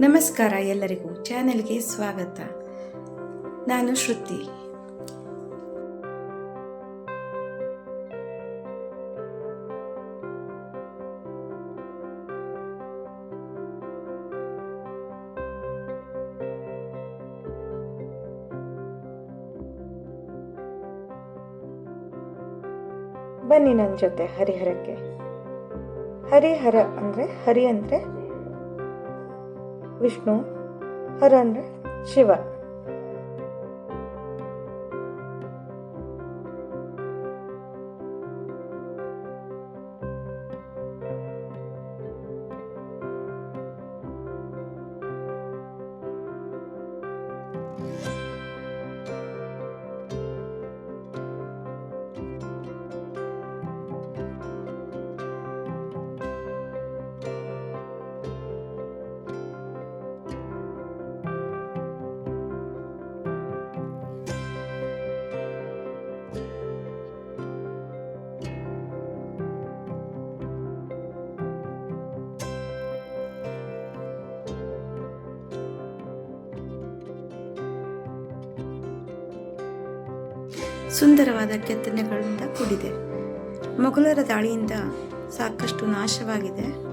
ನಮಸ್ಕಾರ ಎಲ್ಲರಿಗೂ. ಚಾನೆಲ್ಗೆ ಸ್ವಾಗತ. ನಾನು ಶ್ರುತಿ. ಬನ್ನಿ ನನ್ನ ಜೊತೆ ಹರಿಹರಕ್ಕೆ. ಹರಿಹರ ಅಂದರೆ ಹರಿ ಅಂದರೆ ವಿಷ್ಣು ಹರ ಅಂದರೆ ಶಿವ ಸುಂದರವಾದ ಕೆತ್ತನೆಗಳಿಂದ ಕೂಡಿದೆ. ಮೊಘಲರ ದಾಳಿಯಿಂದ ಸಾಕಷ್ಟು ನಾಶವಾಗಿದೆ.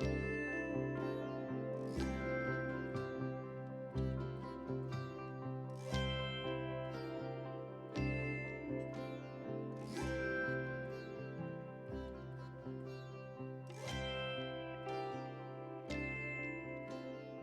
you